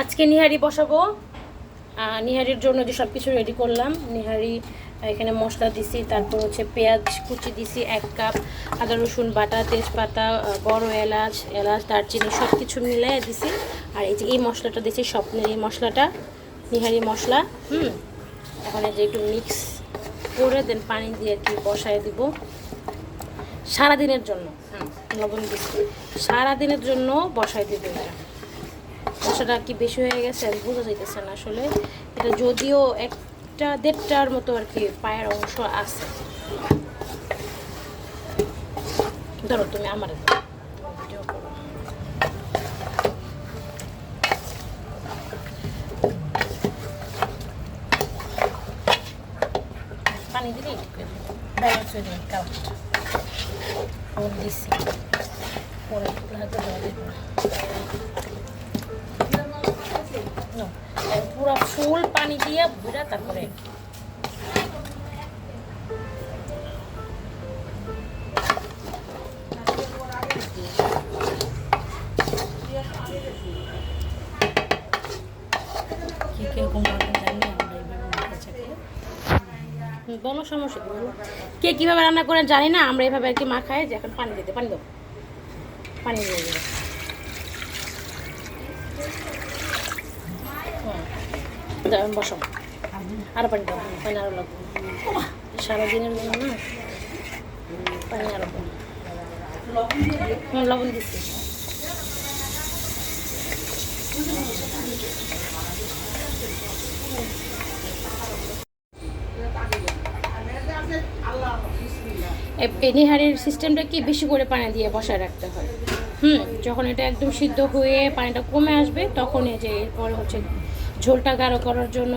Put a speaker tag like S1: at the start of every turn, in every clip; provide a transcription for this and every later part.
S1: আজকে নিহারি বসাবো। নিহারির জন্য যে সব কিছু রেডি করলাম, নিহারি এখানে মশলা দিছি, তারপর হচ্ছে পেঁয়াজ কুচি দিছি, এক কাপ আদা, রসুন বাটা, তেজপাতা বড় এলাচ এলাচ, দারচিনি সব কিছু মিলাই দিছি। আর এই যে এই মশলাটা দিছি স্বপ্নের এই মশলাটা, নিহারি মশলা, হুম? এখন যে একটু মিক্স করে দেন, পানি দিয়ে আর কি বসায় দিব। সারাদিনের জন্য লবণ দিচ্ছি সারাদিনের জন্য বসায় দিব এটা। মশলাটা কি বেশি হয়ে গেছে বোঝা যাইতেছে না আসলে। এটা যদিও একটা দেড়টার মতো আর কি পায়ের অংশ আছে। ধরো তুমি আমার পানি পুরো ফুল পানি দিয়ে বুড়া তারপরে কি কীরকম জানি না, আমরা এইভাবে মাখা চাকে। হুম, বলো সমস্যা কি কীভাবে রান্না করেন জানি না আমরা এভাবে আর কি মাখাই যে এখন পানি দিতে পানি দেবো পানি দিয়ে দেবো দাও, বসো। আরও পানি দাও, পানি আরও লাগবে। সারাদিনের জন্য না, পানি আরও। হুম লবণ দিচ্ছি। পেনিহারের সিস্টেমটা কি বেশি করে পানি দিয়ে বসায় রাখতে হয়? হুম, যখন এটা একদম সিদ্ধ হয়ে পানিটা কমে আসবে তখন এই যে এরপরে হচ্ছে ঝোলটা গাঢ় করার জন্য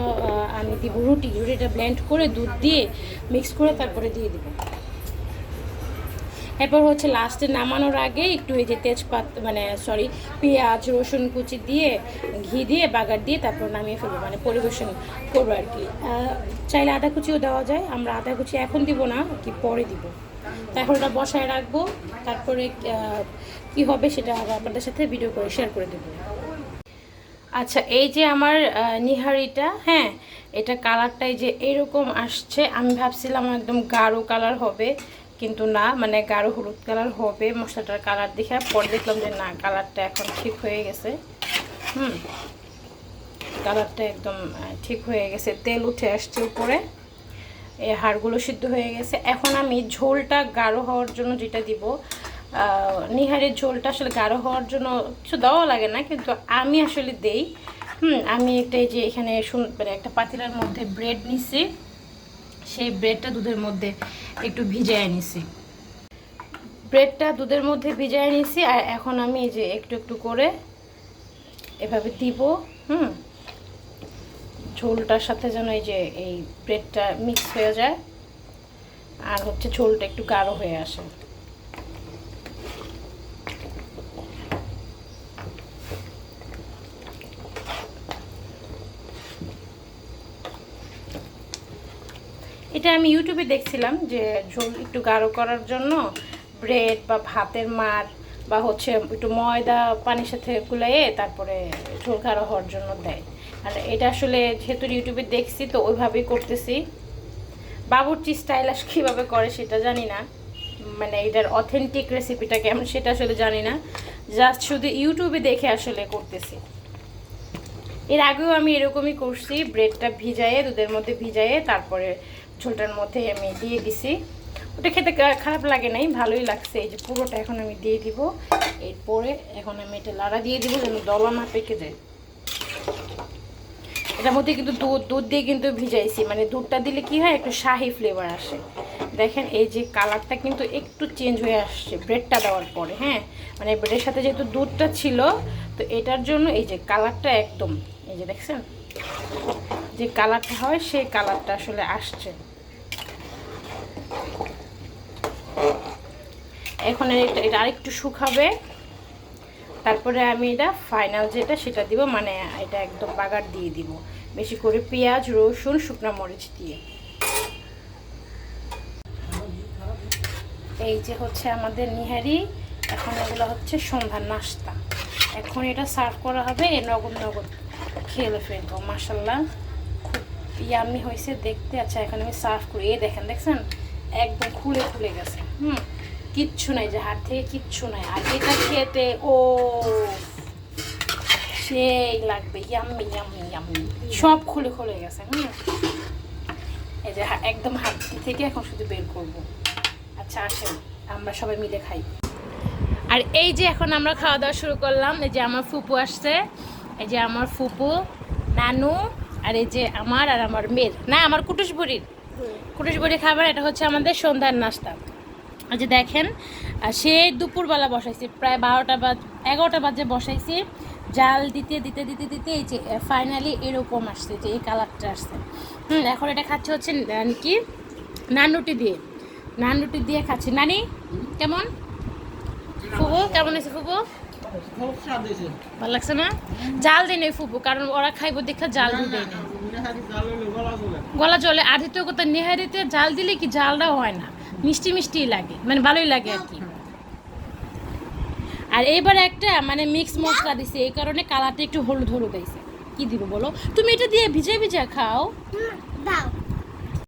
S1: আমি দিব রুটি। রুটিটা ব্লেন্ড করে দুধ দিয়ে মিক্স করে তারপরে দিয়ে দিব। এরপর হচ্ছে লাস্টে নামানোর আগে একটু এই যে তেজপাত মানে সরি পেঁয়াজ, রসুন কুচি দিয়ে, ঘি দিয়ে, বাগার দিয়ে তারপর নামিয়ে ফেলব মানে পরিবেশন করব আর কি। চাইলে আদা কুচিও দেওয়া যায়, আমরা আদা কুচি এখন দিব না, কি পরে দিব। তো এখন ওটা বসায় রাখব, তারপরে কি হবে সেটা আবার আপনাদের সাথে ভিডিও করে শেয়ার করে দেবো। আচ্ছা এই যে আমার নিহারিটা হ্যাঁ এটা কালারটাই যে এরকম আসছে, আমি ভাবছিলাম একদম গাঢ় কালার হবে, কিন্তু না মানে গাঢ় হলুদ কালার হবে মশলাটার কালার দেখে পরে দেখলাম যে না, কালারটা এখন ঠিক হয়ে গেছে। হুম, কালারটা একদম ঠিক হয়ে গেছে, তেল উঠে আসছে উপরে, এই হাড়গুলো সিদ্ধ হয়ে গেছে। এখন আমি ঝোলটা গাঢ় হওয়ার জন্য যেটা দিব নিহারের ঝোলটা আসলে গাঢ় হওয়ার জন্য কিছু দেওয়া লাগে না, কিন্তু আমি আসলে দেই। হুম, আমি একটা যে এখানে মানে একটা পাতিলার মধ্যে ব্রেড নিছি, সেই ব্রেডটা দুধের মধ্যে একটু ভিজায় নিছি। ব্রেডটা দুধের মধ্যে ভিজায় নিছি, আর এখন আমি যে একটু একটু করে এভাবে দিব, হুম। ঝোলটার সাথে যেন এই যে এই ব্রেডটা মিক্স হয়ে যায়, আর হচ্ছে ঝোলটা একটু গাঢ় হয়ে আসে। এটা আমি ইউটিউবে দেখছিলাম যে ঝোল একটু গাঢ় করার জন্য ব্রেড বা ভাতের মার বা হচ্ছে একটু ময়দা পানির সাথে গুলাইয়ে তারপরে ঝোল গাঢ় হওয়ার জন্য দেয়। আর এটা আসলে যেহেতু ইউটিউবে দেখছি, তো ওইভাবেই করতেছি। বাবুর্চি স্টাইল আস কীভাবে করে সেটা জানি না। মানে এটার অথেন্টিক রেসিপিটা কেমন সেটা আসলে জানি না। জাস্ট শুধু ইউটিউবে দেখে আসলে করতেছি। এর আগেও আমি এরকমই করছি ব্রেডটা ভিজায়ে দুধের মধ্যে ভিজায়ে তারপরে ঝোলটার মধ্যে আমি দিয়ে দিছি। ওটা খেতে খারাপ লাগে নাই, ভালোই লাগছে। এই যে পুরোটা এখন আমি দিয়ে দিব। এরপরে এখন আমি এটা লাড়া দিয়ে দিব যেন দলা না পেকে যায়। এটার মধ্যে কিন্তু দুধ দুধ দিয়ে কিন্তু ভিজাইছি। মানে দুধটা দিলে কি হয়, একটু শাহি ফ্লেভার আসে। দেখেন এই যে কালারটা কিন্তু একটু চেঞ্জ হয়ে আসছে ব্রেডটা দেওয়ার পরে হ্যাঁ? মানে ব্রেডের সাথে যেহেতু দুধটা ছিল, তো এটার জন্য এই যে কালারটা একদম, এই যে দেখছেন? যে কালারটা হয়, সেই কালারটা আসলে আসছে। এখন এটা এটা আরেকটু শুকাবে। তারপরে আমি এটা ফাইনাল যেটা, সেটা দিব মানে এটা একদম বাগার দিয়ে দিব। বেশি করে পেঁয়াজ, রসুন, শুকনো মরিচ দিয়ে। এই যে হচ্ছে আমাদের নিহারি, এখন এগুলো হচ্ছে সন্ধ্যার নাস্তা। এখন এটা সার্ভ করা হবে, এ নগদ নগদ খেলে ফেলব মাসাল্লাহ খুব ইয়ামি হয়েছে দেখতে। আচ্ছা এখন আমি সার্ভ করি। এই দেখেন, দেখছেন? একদম খুলে খুলে গেছে। হুম কিচ্ছু নাই যে হাত থেকে কিচ্ছু নাই। আর এটা খেতে ও সেই লাগবে ইয়াম্মি ইয়াম্মি ইয়াম্মি। সব খুলে খুলে গেছে হুম। এই যে একদম হাত থেকে এখন শুধু বের করব। আচ্ছা আসেন আমরা সবাই মিলে খাই। আর এই যে এখন আমরা খাওয়া দাওয়া শুরু করলাম এই যে আমার ফুপু আসছে এই যে আমার ফুপু নানু আর এই যে আমার আর আমার মেয়ের। না আমার কুটুস বুড়ির কুটুস বুড়ি খাবার এটা হচ্ছে আমাদের সন্ধ্যার নাস্তা। এই যে দেখেন সে দুপুরবেলা বসাইছি প্রায় বারোটা বাজ এগারোটা বাজে বসাইছি। জাল দিতে দিতে দিতে দিতে এই যে ফাইনালি এরকম আসছে যে এই কালারটা আসছে। হুম এখন এটা খাচ্ছে হচ্ছে কি? নান রুটি দিয়ে। নান রুটি দিয়ে খাচ্ছি। নানি কেমন? ফুবু কেমন আছে ফুবু ভালো লাগছে না? জাল দিই নেই ফুবু কারণ ওরা খাইবো দেখা জাল
S2: হলে গলা
S1: জলে আর দ্বিতীয় কথা নেহারিতে জাল দিলে কি জালটা হয় না? মিষ্টি মিষ্টি লাগে মানে ভালোই লাগে আর কি। আর এবার একটা মানে মিক্স মশলা দিছে, এই কারণে কালারটা একটু হলুদ হলুদ আইছে কি দিব বলো? তুমি এটা দিয়ে ভিজে ভিজে খাও।
S3: দাও।